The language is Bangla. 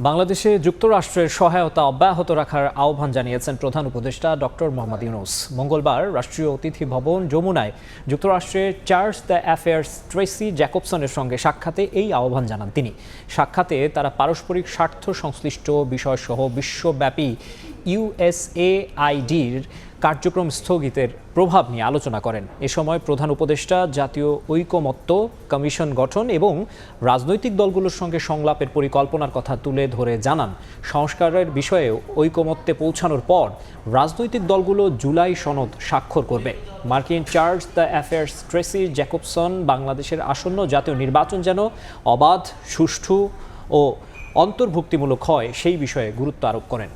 বাংলাদেশে যুক্তরাষ্ট্রের সহায়তা অব্যাহত রাখার আহ্বান জানিয়েছেন প্রধান উপদেষ্টা ডক্টর মোহাম্মদ ইউনুস। মঙ্গলবার রাষ্ট্রীয় অতিথি ভবন যমুনায় যুক্তরাষ্ট্রের চার্লস দ্য অ্যাফেয়ার্স ট্রেসি জ্যাকবসনের সঙ্গে সাক্ষাতে এই আহ্বান জানান তিনি। সাক্ষাতে তারা পারস্পরিক স্বার্থ সংশ্লিষ্ট বিষয়সহ বিশ্বব্যাপী ইউএসএআইডির কার্যক্রম স্থগিতের প্রভাব নিয়ে আলোচনা করেন। এ সময় প্রধান উপদেষ্টা, জাতীয় ঐকমত্য কমিশন গঠন এবং রাজনৈতিক দলগুলোর সঙ্গে সংলাপের পরিকল্পনার কথা তুলে ধরে জানান। সংস্কারের বিষয়ে ঐকমত্যে পৌঁছানোর পর রাজনৈতিক দলগুলো জুলাই সনদ স্বাক্ষর করবে। মার্কিন chargé d'affaires Tracy Jacobson, বাংলাদেশের আসন্ন জাতীয় নির্বাচন যেন অবাধ, সুষ্ঠু ও অন্তর্ভুক্তিমূলক হয়, সেই বিষয়ে গুরুত্ব আরোপ করেন।